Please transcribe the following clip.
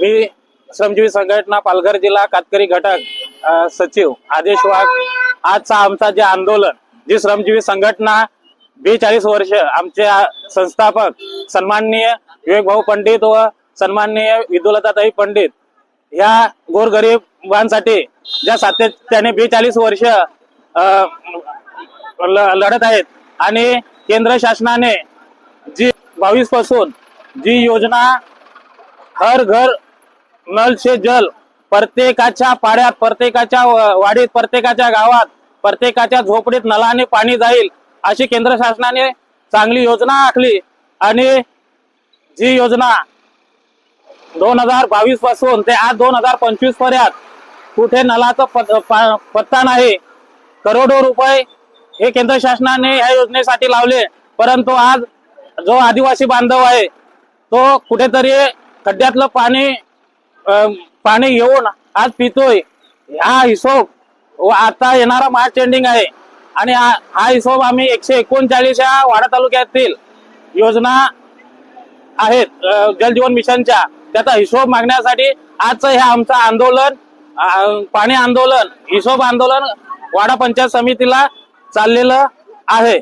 मी श्रमजीवी संघटना पालघर जिल्हा कातकरी घटक सचिव आदेश वाघ. आजचा आमचा जे आंदोलन जी श्रमजीवी संघटना बेचाळीस वर्ष आमचे संस्थापक सन्माननीय विवेक भाऊ पंडित व सन्माननीय विदुलताताई पंडित ह्या गोरगरिबांसाठी ज्या सातत्याने बेचाळीस वर्ष लढत आहेत आणि केंद्र शासनाने जी बावीसपासून जी योजना हर घर नल से जल. प्रत्येकाच्या पाड्यात प्रत्येकाच्या वाडीत प्रत्येकाच्या गावात प्रत्येकाच्या झोपडीत नलाने पाणी जाईल अशी केंद्र शासनाने चांगली योजना आखली. आणि जी योजना दोन हजार बावीसपासून ते आज दोन हजार पंचवीसपर्यंत कुठे नलाचा पत्ता नाही करोडो रुपये हे केंद्र शासनाने या योजनेसाठी लावले. परंतु आज जो आदिवासी बांधव आहे तो कुठेतरी खड्ड्यातलं पाणी पाणी घेऊन आज पितोय. हा हिशोब व आता येणारा मार्च एंडिंग आहे. आणि हा हिशोब आम्ही एकशे एकोणचाळीस या वाडा तालुक्यातील योजना आहेत जल जलजीवन मिशनच्या. त्याचा हिशोब मागण्यासाठी आजचं हे आमचं आंदोलन पाणी आंदोलन हिशोब आंदोलन वाडा पंचायत समितीला चाललेलं आहे.